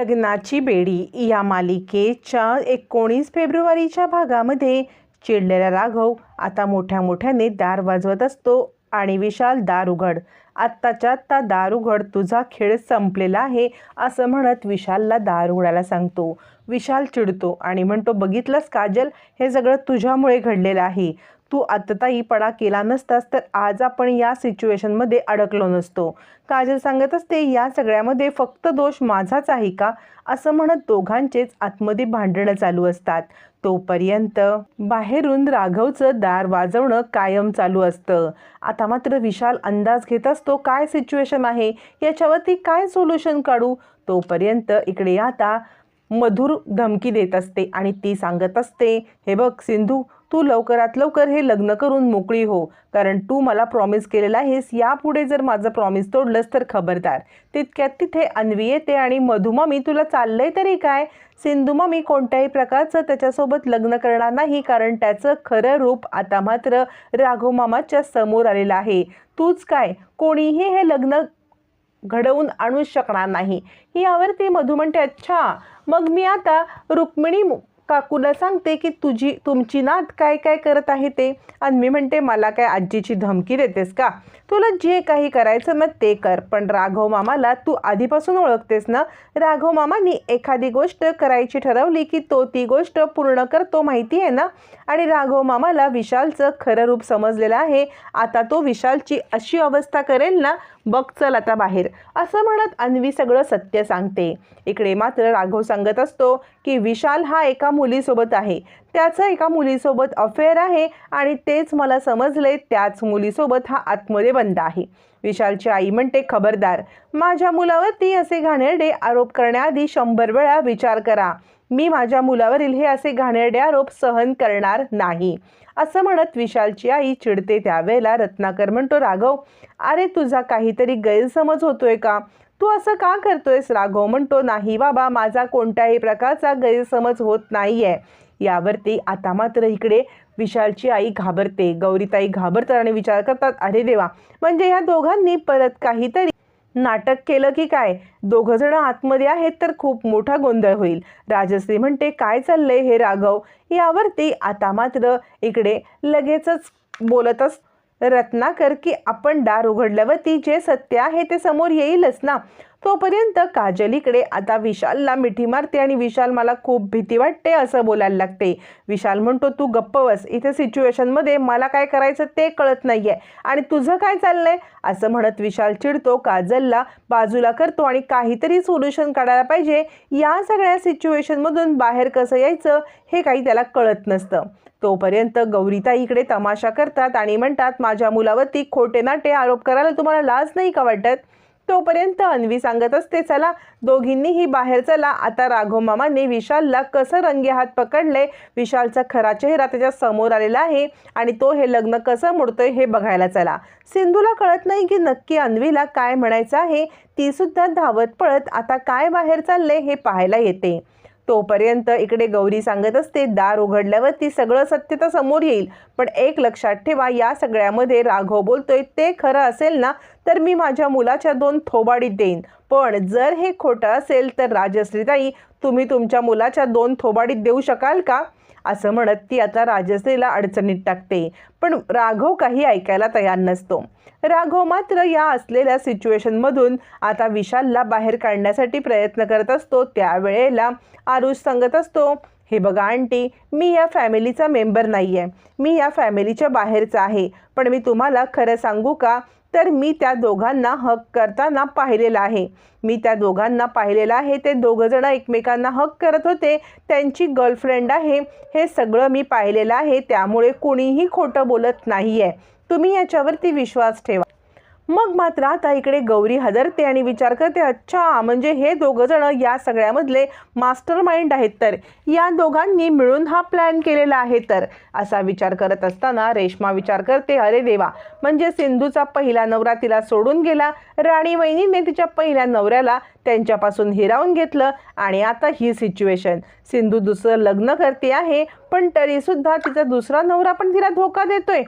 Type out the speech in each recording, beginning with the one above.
लग्नाची बेडी या मालिकेच्या एकोणीस फेब्रुवारीच्या भागामध्ये चिडलेला राघव आता मोठ्या मोठ्याने दार वाजवत असतो आणि विशाल दार उघड. आत्ताच्या आत्ता दार उघड. तुझा खेळ संपलेला आहे असं म्हणत विशालला दार उघडायला सांगतो. विशाल चिडतो आणि म्हणतो बघितलंस काजल? हे सगळं तुझ्यामुळे घडलेलं आहे. तू आत्ताताईपणा केला नसतास तर आज आपण या सिच्युएशनमध्ये अडकलो नसतो. काजल सांगत असते या सगळ्यामध्ये फक्त दोष माझाच आहे का? असं म्हणत दोघांचेच आतमध्ये भांडणं चालू असतात. तोपर्यंत बाहेरून राघवचं दार वाजवणं कायम चालू असतं. आता मात्र विशाल अंदाज घेत असतो काय सिच्युएशन आहे? याच्यावरती काय सोल्युशन काढू? तोपर्यंत इकडे आता मधुर धमकी देत असते आणि ती सांगत असते हे बघ सिंधू तू लवकरात लवकर हे लग्न करून मोकळी हो. कारण तू मला प्रॉमिस केलेला आहेस यापुढे जर माझं प्रॉमिस तोडलंस तर खबरदार. तितक्यात तिथे अन्वी येते आणि मधुमामी तुला चाललंय तरी काय? सिंधुमामी कोणत्याही प्रकारचं त्याच्यासोबत लग्न करणार नाही कारण त्याचं खरं रूप आता मात्र राघोमामाच्या समोर आलेलं आहे. तूच काय? कोणीही हे लग्न घडवून आणू शकणार नाही. यावरती मधु म्हणते अच्छा मग मी आता रुक्मिणी मु- काकूला सांगते की तुझी तुमची नात काय काय करत आहे ते. आणि मी म्हणते मला काय आजीची धमकी देतेस का? तुला जे काही करायचं मग ते कर. पण राघव मामाला तू आधीपासून ओळखतेस ना? राघव मामानी एखादी गोष्ट करायची ठरवली की तो ती गोष्ट पूर्ण करतो माहिती आहे ना? आणि राघव मामाला विशालचं खरं रूप समजलेलं आहे. आता तो विशालची अशी अवस्था करेल ना बघ चल आता बाहेर. असं म्हणत अन्वी सगळं सत्य सांगते. इकडे मात्र राघव सांगत असतो की विशाल हा एका मुलीसोबत आहे. त्याचं एका मुलीसोबत अफेअर आहे आणि तेच मला समजले त्याच मुलीसोबत हा आतमध्ये बंद आहे. विशालची आई म्हणते खबरदार माझ्या मुलावरती असे घाणेरडे आरोप करण्याआधी शंभर वेळा विचार करा. मी माझ्या मुलावरील हे असे घाणेरडे आरोप सहन करणार नाही. असं म्हणत विशालची आई चिडते त्यावेळेला रत्नाकर म्हणतो राघव अरे तुझा काहीतरी गैरसमज होतोय का? तू असं का करतोयस? राघव म्हणतो नाही बाबा माझा कोणत्याही प्रकारचा गैरसमज होत नाही आहे यावरती आता मात्र इकडे विशालची आई घाबरते. गौरीताई घाबरतात आणि विचार करतात अरे देवा म्हणजे ह्या दोघांनी परत काहीतरी नाटक केलं की काय? दोघं जण आतमध्ये आहेत तर खूप मोठा गोंधळ होईल. राजश्री म्हणते काय चाललंय हे राघव? यावरती आता मात्र इकडे लगेचच बोलतच रत्नाकर की आपण दार उघडल्यावरती जे सत्य आहे ते समोर येईलच ना? तोपर्यंत काजल इकडे आता विशालला मिठी मारते आणि विशाल मला खूप भीती वाटते असं बोलायला लागते. विशाल म्हणतो तू गप्प बस. इथे सिच्युएशनमध्ये मला काय करायचं ते कळत नाही आहे आणि तुझं काय चाललंय? असं म्हणत विशाल चिडतो काजलला बाजूला करतो आणि काहीतरी सोल्युशन काढायला पाहिजे. या सगळ्या सिच्युएशनमधून बाहेर कसं यायचं हे काही त्याला कळत नसतं. तोपर्यंत गौरीता इकडे तमाशा करतात आणि म्हणतात माझ्या मुलावरती खोटे नाटे आरोप करायला तुम्हाला लाज नाही का वाटत? तोपर्यंत अन्वी सांगत असते चला दोघींनीही बाहेर चला. आता राघव मामाने विशालला कसं रंगे हात पकडले? विशालचा खरा चेहरा त्याच्यासमोर आलेला आहे आणि तो हे लग्न कसं मोडतोय हे बघायला चला. सिंधूला कळत नाही की नक्की अन्वीला काय म्हणायचं आहे. ती सुद्धा धावत पळत आता काय बाहेर चालले हे पाहायला येते. तोपर्यंत इकडे गौरी सांगत असते दार उघडल्यावर ती सगळं सत्य तर समोर येईल पण एक लक्षात ठेवा या सगळ्यामध्ये राघव बोलतोय ते खरं असेल ना तर मी माझ्या मुलाच्या दोन थोबाडीत देईन. पण जर हे खोटं असेल तर राजश्रीताई तुम्ही तुमच्या मुलाच्या दोन थोबाडीत देऊ शकाल का? असं म्हणत ती आता राजश्रीला अडचणीत टाकते. पण राघव काही ऐकायला तयार नसतो. राघव मात्र या असलेल्या सिच्युएशनमधून आता विशालला बाहेर काढण्यासाठी प्रयत्न करत असतो. त्यावेळेला आरुष सांगत असतो हे बघा आंटी मी या फॅमिलीचा मेंबर नाही आहे मी या फॅमिलीच्या बाहेरचा आहे. पण मी तुम्हाला खरं सांगू का? तर मी त्या दोघांना हक करताना पाहिलेलं आहे. मी त्या दोघांना पाहिलेलं आहे. ते दोघंजणं एकमेकांना हक करत होते. त्यांची गर्लफ्रेंड आहे. हे सगळं मी पाहिलेलं आहे. त्यामुळे कुणीही खोटं बोलत नाही आहे तुम्ही याच्यावरती विश्वास ठेवा. मग मात्र आता इकडे गौरी हदरते आणि विचार करते अच्छा म्हणजे हे दोघं जण या सगळ्यामधले मास्टर माइंड आहेत तर. या दोघांनी मिळून हा प्लॅन केलेला आहे तर. असा विचार करत असताना रेश्मा विचार करते अरे देवा म्हणजे सिंधूचा पहिला नवरा तिला सोडून गेला राणी वहिनीने तिच्या पहिल्या नवऱ्याला त्यांच्यापासून हिरावून घेतलं आणि आता ही सिच्युएशन सिंधू दुसरं लग्न करते आहे पण तरीसुद्धा तिचा दुसरा नवरा पण तिला धोका देतोय.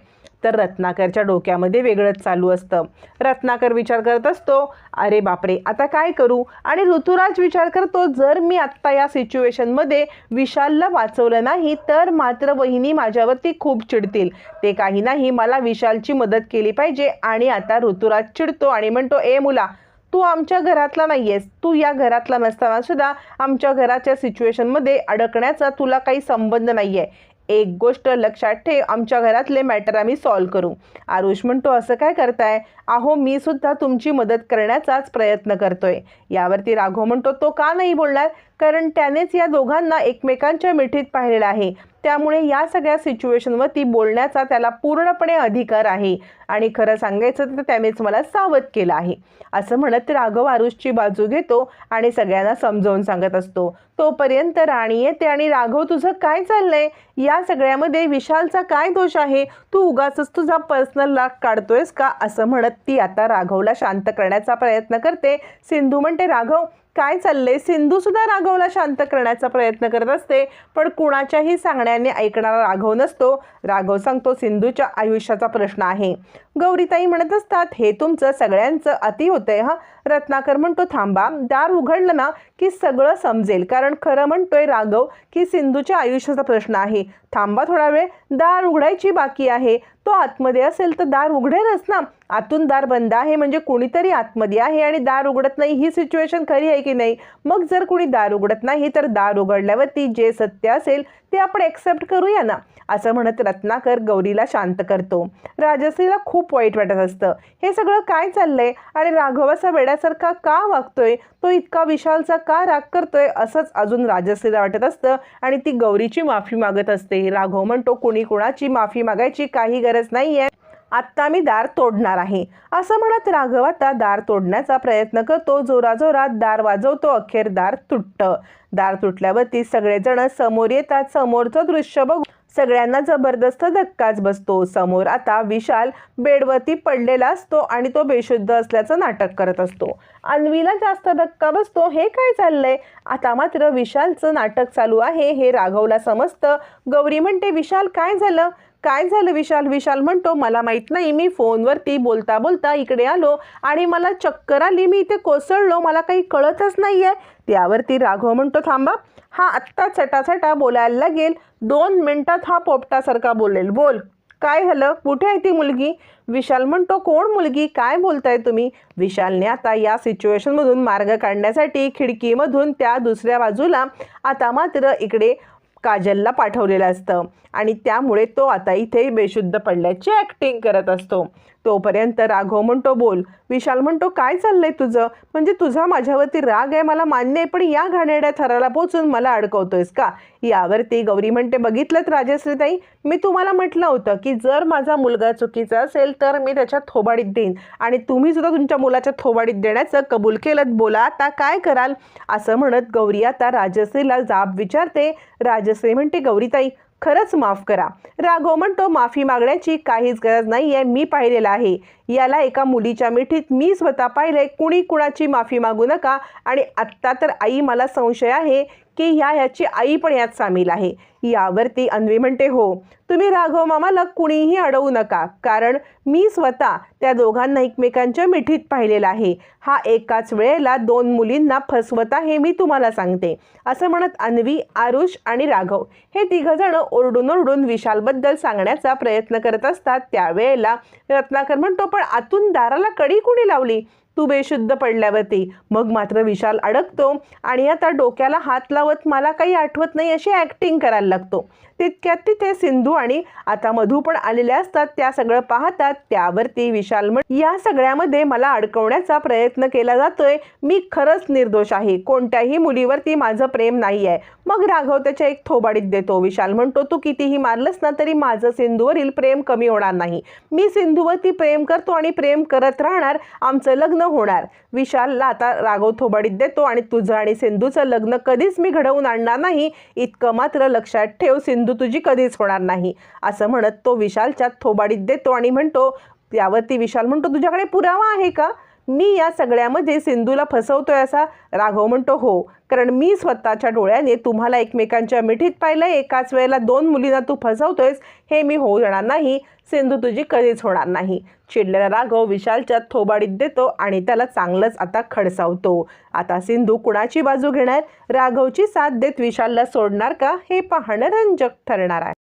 तर रत्नाकरच्या डोक्यामध्ये वेगळंच चालू असतं. रत्नाकर विचार करत असतो अरे बापरे आता काय करू? आणि ऋतुराज विचार करतो जर मी आत्ता या सिच्युएशनमध्ये विशालला वाचवलं नाही तर मात्र वहिनी माझ्यावरती खूप चिडतील. ते काही नाही मला विशालची मदत केली पाहिजे. आणि आता ऋतुराज चिडतो आणि म्हणतो ए मुला तू आमच्या घरातला नाही आहेस तू या घरातला नसताना सुद्धा आमच्या घराच्या सिच्युएशनमध्ये अडकण्याचा तुला काही संबंध नाही आहे एक गोष्ट लक्षात ठेव आमच्या घरातले मॅटर आम्ही सॉल्व करू. आरुष म्हणतो असं काय करताय? अहो मी सुद्धा तुमची मदत करण्याचाच प्रयत्न करतोय. यावरती राघव म्हणतो तो का नाही बोलणार? कारण त्यानेच या दोघांना एकमेकांच्या मिठीत पाहिलेलं आहे. त्यामुळे या सगळ्या सिच्युएशनवरती बोलण्याचा त्याला पूर्णपणे अधिकार आहे. आणि खरं सांगायचं तर त्यानेच मला सावध केलं आहे. असं म्हणत राघव आरुषची बाजू घेतो आणि सगळ्यांना समजावून सांगत असतो. तोपर्यंत राणी येते आणि राघव तुझं काय चाललंय? या सगळ्यामध्ये विशालचा काय दोष आहे? तू उगाच तुझा पर्सनल लाग काढतोयस का? असं म्हणत ती आता राघवला शांत करण्याचा प्रयत्न करते. सिंधू म्हणते राघव काय चाललंय? सिंधू सुद्धा राघवला शांत करण्याचा प्रयत्न करत असते पण कुणाच्याही सांगण्याने ऐकणारा राघव नसतो. राघव सांगतो सिंधूच्या आयुष्याचा प्रश्न आहे. गौरीताई म्हणत असतात हे तुमचं सगळ्यांचं अति होतंय हा? रत्नाकर म्हणतो थांबा दार उघडलं ना की सगळं समजेल. कारण खरं म्हणतोय राघव की सिंधूच्या आयुष्याचा प्रश्न आहे. थांबा थोडा वेळ. दार उघडायची बाकी आहे. तो आतमध्ये असेल तर दार उघडेलच ना. आतून दार बंद आहे म्हणजे कुणीतरी आतमध्ये आहे आणि दार उघडत नाही. ही सिच्युएशन खरी आहे की नाही? मग जर कुणी दार उघडत नाही तर दार उघडल्यावरती जे सत्य असेल ते आपण एक्सेप्ट करूया ना. असं म्हणत रत्नाकर गौरीला शांत करतो. राजश्रीला खूप वाईट वाटत असतं. हे सगळं काय चाललंय? आणि राघव असा वेड्यासारखा का वागतोय? तो इतका विशालचा का राग करतोय असंच अजून राजश्रीला वाटत असतं आणि ती गौरीची माफी मागत असते. राघव म्हणतो कुणी कुणाची माफी मागायची काही गरज नाही आहे आत्ता मी दार तोडणार आहे. असं म्हणत राघव आता दार तोडण्याचा प्रयत्न करतो. जोराजोरात दार वाजवतो. अखेर दार तुटतं. दार तुटल्यावरती सगळेजण समोर येतात. समोरचं दृश्य बघू सगळ्यांना जबरदस्त धक्काच बसतो. समोर आता विशाल बेडवरती पडलेला असतो आणि तो बेशुद्ध असल्याचं नाटक करत असतो. अन्वीला जास्त धक्का बसतो. हे काय चाललंय? आता मात्र विशालचं नाटक चालू आहे हे राघवला समजतं. गौरी म्हणते विशाल काय झालं? काय झालं विशाल? विशाल म्हणतो मला माहीत नाही मी फोनवरती बोलता बोलता इकडे आलो आणि मला चक्कर आली मी इथे कोसळलो मला काही कळतच नाही आहे त्यावरती राघव म्हणतो थांबा हा आत्ता चटाचटा बोलायला लागेल. दोन मिनटात हा पोपटासारखा बोलेल. बोल. काय झालं? कुठे आहे ती मुलगी? विशाल म्हणतो कोण मुलगी? काय बोलताय तुम्ही? विशालने आता या सिच्युएशनमधून मार्ग काढण्यासाठी खिडकीमधून त्या दुसऱ्या बाजूला आता मात्र इकडे काजलला पाठवलेलं असतं. आणि त्यामुळे तो आता इथे बेशुद्ध पडल्याची ॲक्टिंग करत असतो. तोपर्यंत राघव म्हणतो बोल विशाल म्हणतो काय चाललंय तुझं? म्हणजे तुझा माझ्यावरती राग आहे मला मान्य आहे पण या घाणेरड्या थराला पोचून मला अडकवतोयस का? यावरती गौरी म्हणते बघितलं राजश्रीताई मी तुम्हाला म्हटलं होतं की जर माझा मुलगा चुकीचा असेल तर मी त्याच्या थोबाडीत देईन. आणि तुम्ही सुद्धा तुमच्या मुलाच्या थोबाडीत देण्याचं कबूल केलं बोला आता काय कराल? असं म्हणत गौरी आता राजश्रीला जाब विचारते. राज राजश्री म्हणते गौरीताई खरंच माफ करा. राघव म्हणतो माफी मागण्याची काहीच गरज नाही आहे मी पाहिलेलं आहे. याला एका मुलीच्या मिठीत मी स्वतः पाहिलंय कुणी कुणाची माफी मागू नका. आणि आत्ता तर आई मला संशय आहे की ह्या ह्याची आई पण यात सामील आहे. यावरती अन्वी म्हणते हो तुम्ही राघव मामाला कुणीही अडवू नका. कारण मी स्वतः त्या दोघांना एकमेकांच्या मिठीत पाहिलेला आहे. हा एकाच वेळेला दोन मुलींना फसवत आहे मी तुम्हाला सांगते. असं म्हणत अन्वी आरुष आणि राघव हे तिघजण ओरडून ओरडून विशालबद्दल सांगण्याचा प्रयत्न करत असतात. त्यावेळेला रत्नाकर म्हणतो पण आतून दाराला कडी कुणी लावली? तू बेशुद्ध पडल्यावरती. मग मात्र विशाल अडकतो आणि आता डोक्याला हात लावत मला काही आठवत नाही अशी ॲक्टिंग करायला लागतो. तितक्यात तिथे सिंधू आणि आता मधू पण आलेल्या असतात. त्या सगळं पाहतात. त्यावरती विशाल म्हण या सगळ्यामध्ये मला अडकवण्याचा प्रयत्न केला जातोय. मी खरंच निर्दोष आहे. कोणत्याही मुलीवरती माझं प्रेम नाही आहे मग राघव त्याच्या एक थोबाडीत देतो. विशाल म्हणतो तू कितीही मारलंस ना तरी माझं सिंधूवरील प्रेम कमी होणार नाही. मी सिंधूवरती प्रेम करतो आणि प्रेम करत राहणार. आमचं लग्न होणार. विशालला आता राघव थोबाडीत देतो आणि तुझं आणि सिंधूचं लग्न कधीच मी घडवून आणणार नाही. इतकं मात्र लक्षात ठेव सिंधू. तुझी कधीच होणार नाही. असं म्हणत तो विशालच्या थोबाडीत देतो आणि म्हणतो त्यावरती विशाल म्हणतो तुझ्याकडे पुरावा आहे का? मी या सगळ्यामध्ये सिंधूला फसवतोय असा राघव म्हणतो हो. कारण मी स्वतःच्या डोळ्याने तुम्हाला एकमेकांच्या मिठीत पाहिलं एकाच वेळेला दोन मुलींना तू फसवतोयस हे मी होऊ देणार नाही सिंधू तुझी कधीच होणार नाही. चिडलेला राघव विशालच्या थोबाडीत देतो आणि त्याला चांगलंच आता खडसावतो. आता सिंधू कुणाची बाजू घेणार? राघवची साथ देत विशालला सोडणार का? हे पाहणं रंजक ठरणार आहे.